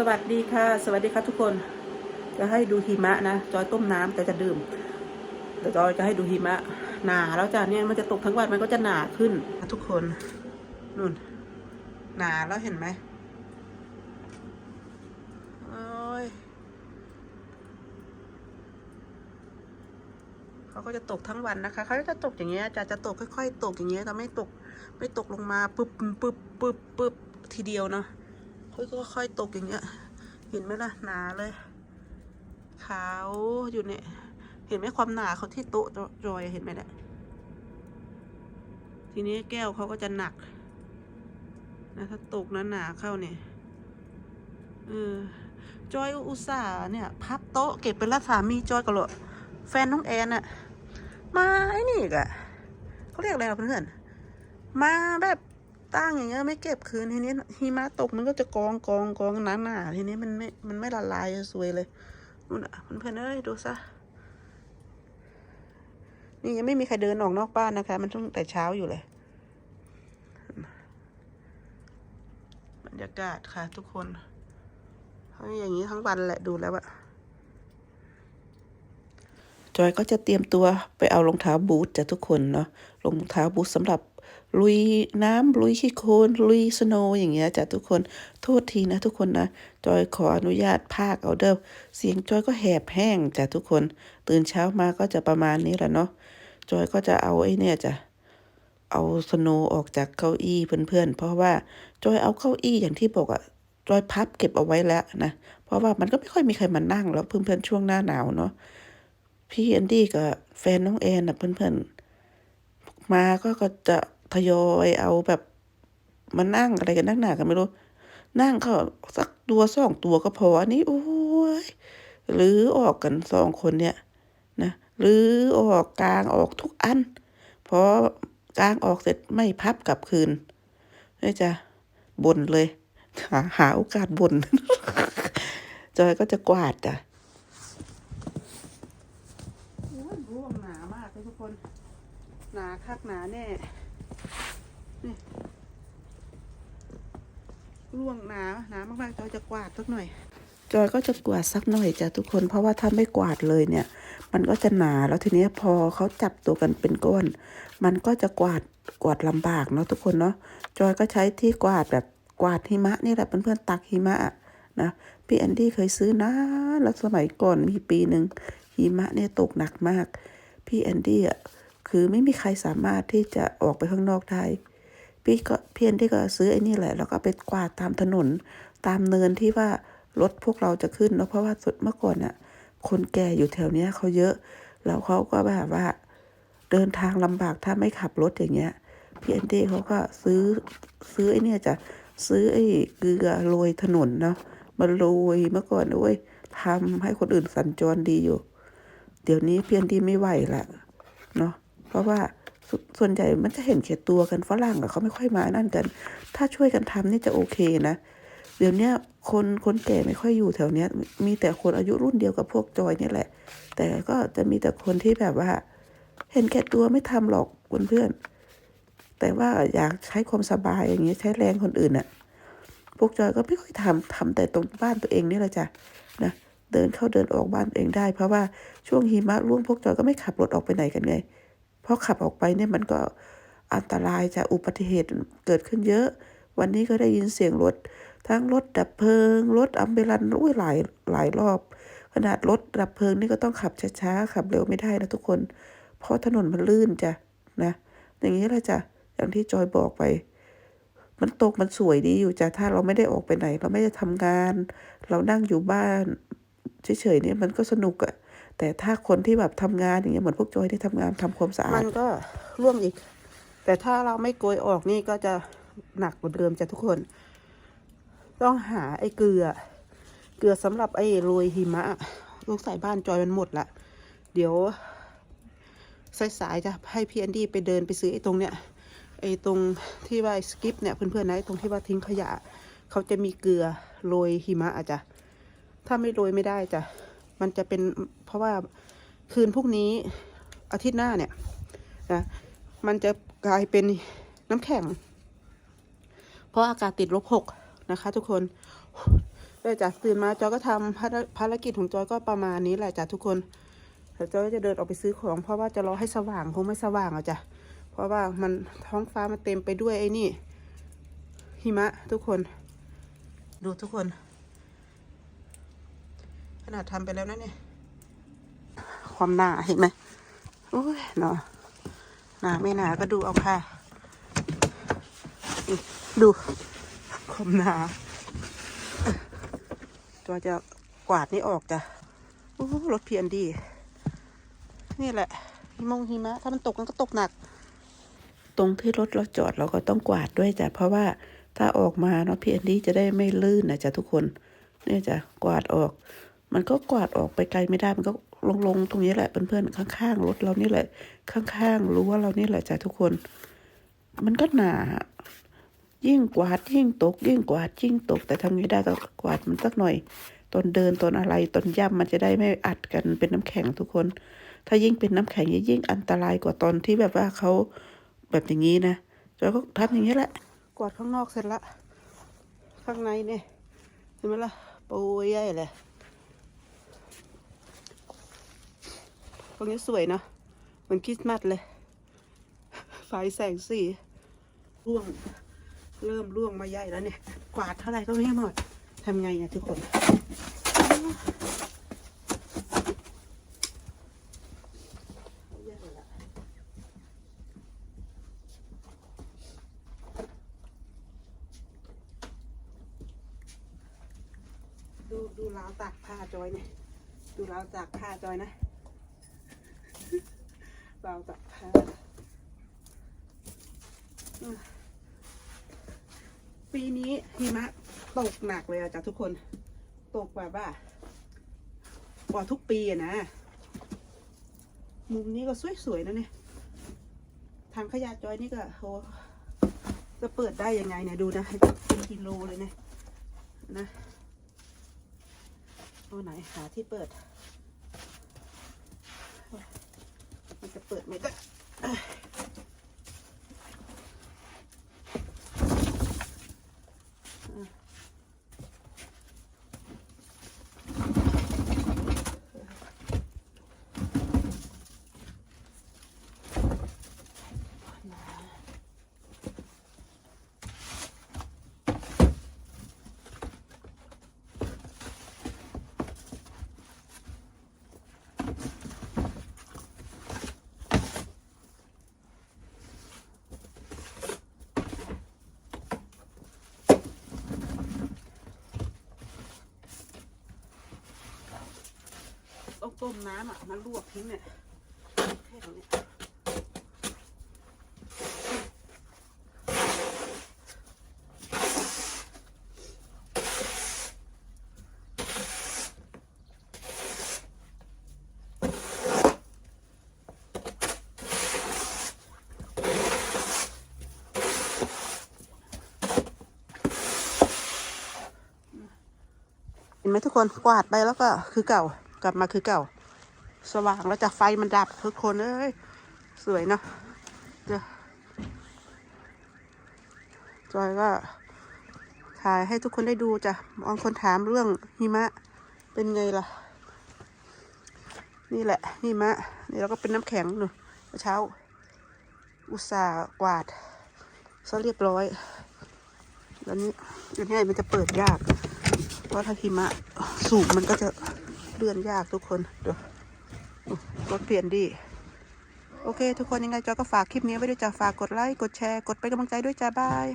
สวัสดีค่ะ สวัสดีค่ะทุกคน จะให้ดูหิมะนะ จอยต้มน้ำแต่จะดื่มแต่จอยจะให้ดูหิมะ หนาแล้วจ้ะเนี่ยมันจะตกทั้งวันมันก็จะหนาขึ้นทุกคนนู่น หนาแล้วเห็นไหมโอ้ยเขาก็จะตกทั้งวันนะคะเขาจะตกอย่างเงี้ยจะจะตกค่อย ๆ ตกอย่างเงี้ยแต่ไม่ตก ไม่ตกลงมาปึ๊บปึ๊บปึ๊บปึ๊บทีเดียวเนาะ ค่อยๆตกอย่างเงี้ย เห็นไหมล่ะหนาเลย ขาวอยู่เนี่ย เห็นไหมความหนาเขาที่โต๊ะจอยเห็นไหมเนี่ย ทีนี้แก้วเขาก็จะหนักนะถ้าตกนั้นหนาเข้าเนี่ยเออจอยอุตส่าห์เนี่ย พับโต๊ะเก็บเป็นรักสามีจอยกับเหรอแฟนน้องแอนอะมาไอ้นี่อีกะเขาเรียกอะไรเพื่อนมาแบบ ตั้งอย่างเงี้ยไม่เก็บคืนทีนี้หิมะตกมันก็จะกองกองกองหนาหนาทีนี้มันไม่มันไม่ละลายสวยเลยนู่นอะเพื่อนๆเอ้ยดูซะนี่ยังไม่มีใครเดินออกนอกบ้านนะคะ มันตั้งแต่เช้าอยู่เลยบรรยากาศค่ะ ทุกคนให้อย่างนี้ทั้งวันแหละดูแล้วอะจอยก็จะเตรียมตัวไปเอารองเท้าบูทจ้ะทุกคนเนาะรองเท้าบูทสำหรับ ลุยน้ำลุยขี้โคลนลุยสโนว์อย่างเงี้ยจ้ะทุกคนโทษทีนะทุกคนนะจอยขออนุญาตพากเอาเด้อเสียงจอยก็แหบแห้งจ้ะทุกคน ตื่นเช้ามาก็จะประมาณนี้แหละเนาะจอยก็จะเอาไอ้เนี่ยจ้ะเอาสโนว์ออกจากเก้าอี้เพื่อนๆ เพราะว่าจอยเอาเก้าอี้อย่างที่บอกอะจอยพับเก็บเอาไว้แล้วนะ เพราะว่ามันก็ไม่ค่อยมีใครมานั่งแล้วเพื่อนๆช่วงหน้าหนาวเนาะพี่แอนดี้กับแฟนน้องแอนนะเพื่อนๆมาก็ก็จะ ทยอยเอาแบบมานั่งอะไรกันนั่งหนากันไม่รู้ นั่งก็สักตัวสองตัวก็พออันนี้โอ้ยหรือออกกันสองคนเนี่ยนะหรือออกกลางออกทุกอันพอกลางออกเสร็จไม่พับกลับคืนนี่จะบ่นเลย หาหาโอกาสบ่นจอยก็จะกวาดจ้ะร่วงหนามากเลยทุกคน หนาคักหนาแน่ นี่ร่วงหนาหนามากๆจอยจะกวาดสักหน่อย จอยก็จะกวาดสักหน่อยจ้ะทุกคน เพราะว่าถ้าไม่กวาดเลยเนี่ย มันก็จะหนาแล้วทีนี้พอเขาจับตัวกันเป็นก้อน มันก็จะกวาดกวาดลำบากเนาะทุกคนเนาะจอยก็ใช้ที่กวาดแบบกวาดหิมะนี่แหละเพื่อนๆตักหิมะอะนะพี่แอนดี้เคยซื้อนะแล้วสมัยก่อนมีปีหนึ่งหิมะเนี่ยตกหนักมาก พี่แอนดี้อะ คือไม่มีใครสามารถที่จะออกไปข้างนอกได้ พี่ก็เพียนที่ก็ซื้อไอ้นี่แหละ แล้วก็ไปกวาดตามถนน ตามเนินที่ว่ารถพวกเราจะขึ้นเนาะเพราะว่าสุดเมื่อก่อนน่ะ คนแก่อยู่แถวเนี้ยเขาเยอะ แล้วเขาก็แบบว่า เดินทางลำบากถ้าไม่ขับรถอย่างเงี้ยพี่แอนดี้เขาก็ซื้อซื้อไอ้เนี่ยจะซื้อไอ้เกลือโรยถนนเนาะมาโรยเมื่อก่อนด้วยทำให้คนอื่นสัญจรดีอยู่ เดี๋ยวนี้พี่แอนดี้ไม่ไหวละเนาะ เพราะว่าสส่วนใหญ่มันจะเห็นแก่ตัวกันฝรั่งอะเขาไม่ค่อยมานั่นกัน ถ้าช่วยกันทำนี่จะโอเคนะ เดี๋ยวนี้คนคนแก่ไม่ค่อยอยู่แถวเนี้ย มีแต่คนอายุรุ่นเดียวกับพวกจอยเนี่ยแหละ แต่ก็จะมีแต่คนที่แบบว่า เห็นแก่ตัวไม่ทำหรอกเพื่อนๆแต่ว่าอยากใช้ความสบายอย่างเงี้ยใช้แรงคนอื่นอะพวกจอยก็ไม่ค่อยทำทำแต่ตรงบ้านตัวเองนี่แหละจ้ะนะเดินเข้าเดินออกบ้านเองได้ เพราะว่าช่วงหิมะร่วงพวกจอยก็ไม่ขับรถออกไปไหนกันไง ราะขับออกไปเนี่ยมันก็อันตรายจากอุบัติเหตุเกิดขึ้นเยอะ วันนี้ก็ได้ยินเสียงรถ ทั้งรถดับเพลิง รถอัมเบลันอุ้ยหลายหลายรอบ ขนาดรถดับเพลิงนี่ก็ต้องขับช้าๆขับเร็วไม่ได้นะทุกคน เพราะถนนมันลื่นจ้ะนะ อย่างนี้แหละจ้ะอย่างที่จอยบอกไป มันตกมันสวยดีอยู่จ้ะถ้าเราไม่ได้ออกไปไหน เราไม่ได้ทำงาน เรานั่งอยู่บ้าน เฉยๆเนี่ยมันก็สนุกอะแต่ถ้าคนที่แบบทำงานอย่างเงี้ยเหมือนพวกจอยที่ทำงานทำความสะอาดมันก็ร่วงอีก แต่ถ้าเราไม่โกยออกนี่ก็จะหนักกว่าเดิมจ้ะทุกคน ต้องหาไอ้เกลือ เกลือสำหรับไอ้โรยหิมะลูกใส่บ้านจอยมันหมดละเดี๋ยวสายๆจะให้พี่แอนดี้ไปเดินไปซื้อไอ้ตรงเนี้ยไอ้ตรงที่ว่าสกิปเนี่ยเพื่อนๆนะตรงที่ว่าทิ้งขยะ เขาจะมีเกลือโรยหิมะอะจ้ะ ถ้าไม่โรยไม่ได้จ้ะมันจะเป็นเพราะว่าคืนพวกนี้อาทิตย์หน้าเนี่ยนะมันจะกลายเป็นน้ำแข็ง เพราะอากาศติดลบหกนะคะ ทุกคนเลยจ้ะตื่นมาจอยก็ทำภารภารกิจของจอยก็ประมาณนี้แหละจ้ะทุกคนเดี๋ยวจอยก็จะเดินออกไปซื้อของ เพราะว่าจะรอให้สว่างคงไม่สว่างอะจ้ะเพราะว่ามันท้องฟ้ามันเต็มไปด้วยไอ้นี่หิมะทุกคน ดูทุกคน นาดทำไปแล้วนะเนี่ย ความหนาเห็นไหมโอ้ยเนาะหนาไม่หนาก็ดูเอาค่ะนี่ดูความหนา ตัวจะกวาดนี่ออกจ้ะโอ้รถเพียนดี นี่แหละหิมงหิมะ ถ้ามันตกมันก็ตกหนัก ตรงที่รถเราจอดเราก็ต้องกวาดด้วยจ้ะ เพราะว่าถ้าออกมาเนาะพียนดีจะได้ไม่ลื่นนะจ้ะทุกคน เนี่ยจ้ะกวาดออก มันก็กวาดออกไปไกลไม่ได้มันก็ลงลงๆตรงนี้แหละเพื่อนๆข้างๆรถเรานี่แหละ ข้างๆรั้วเรานี่แหละจ้ะทุกคน มันก็หนา ยิ่งกวาดยิ่งตก ยิ่งกวาดยิ่งตก แต่ทำไงได้ก็กวาดมันสักหน่อย ตอนเดินตอนอะไรตอนย่ำมันจะได้ไม่อัดกันเป็นน้ำแข็งทุกคน ถ้ายิ่งเป็นน้ำแข็งยิ่งอันตรายกว่าตอนที่แบบว่าเขาแบบอย่างนี้นะจอยก็ทำอย่างนี้แหละ กวาดข้างนอกเสร็จละข้างในเนี่ยเห็นไหมล่ะปูใหญ่เลย ตรงนี้สวยเนอะเหมือนคริสต์มาสเลยไฟแสงสีร่วง เริ่มร่วงมาใหญ่แล้วเนี่ย กวาดเท่าไหร่ก็ไม่หมดทำไงอะทุกคนดูดูราวตากผ้าจอยเนี่ย ดูราวตากผ้าจอยนะ ราวตากผ้าปีนี้หิมะตกหนักเลยอะจ้ะทุกคน ตกแบบว่ากว่าทุกปีอะนะ มุมนี้ก็สวยๆนะเนี่ยทางขยะจอยนี่ก็โหจะเปิดได้ยังไงเนี่ยดูนะเป็นกิโลเลยเนี่ยนะเอาไหนหาที่เปิด มัน จะเปิดไหมก็เอ้ยอะ ต้องต้มน้ำอะมาลวกทิ้งเนี่ยแค่นี้ยเห็นไหมทุกคนกวาดไปแล้วก็คือเก่า กลับมาคือเก่า สว่างแล้วจากไฟมันดับทุกคนเอ้ยสวยเนาะจอยก็ถ่ายให้ทุกคนได้ดูจ้ะบางคนถามเรื่องหิมะเป็นไงล่ะ นี่แหละหิมะ นี่แล้วก็เป็นน้ำแข็งหนูเมื่อเช้า อุตส่าห์กวาดซะเรียบร้อย แล้วนี่อันนี้มันจะเปิดยาก เพราะถ้าหิมะสูงมันก็จะ เลื่อนยากทุกคนเดี๋ยวรถเปลี่ยนดี โอเค ทุกคนยังไงจอยก็ฝากคลิปนี้ไว้ด้วยจ้าฝากกดไลค์กดแชร์กดเป็นกำลังใจด้วยจ้าบาย